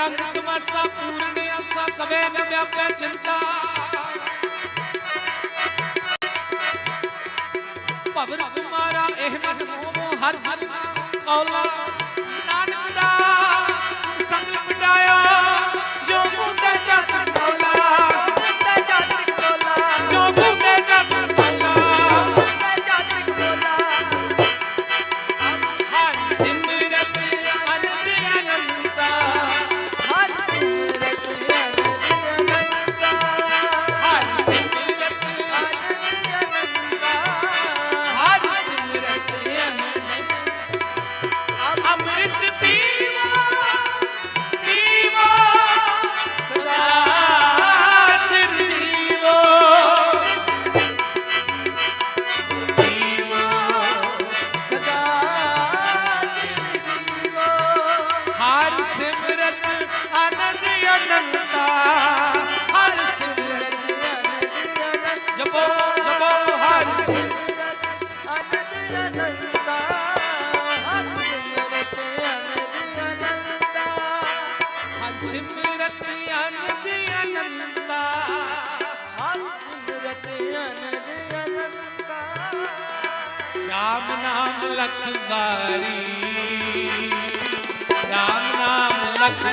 ਰੰਗ ਤਮਾਸਾ ਪੂਰਨ ਆਸਾ, ਕਵੇ ਨ ਵਿਆਪੈ ਚਿੰਤਾ। ਭਵਨ ਤੁਮਾਰਾ ਇਹ ਮਨ ਮੋਹ ਹਰ ਜਨਾ ਕੌਲਾ ਜਪੋ ਜਪੋ ਹਰ ਹਰ ਸਿਮਰਤ ਆਨੰਦ ਅਨੰਤਾ ਰਾਮ ਨਾਮ ਲਖ ਵਾਰੀ ਰਾਮ ਨਾਮ ਲਖ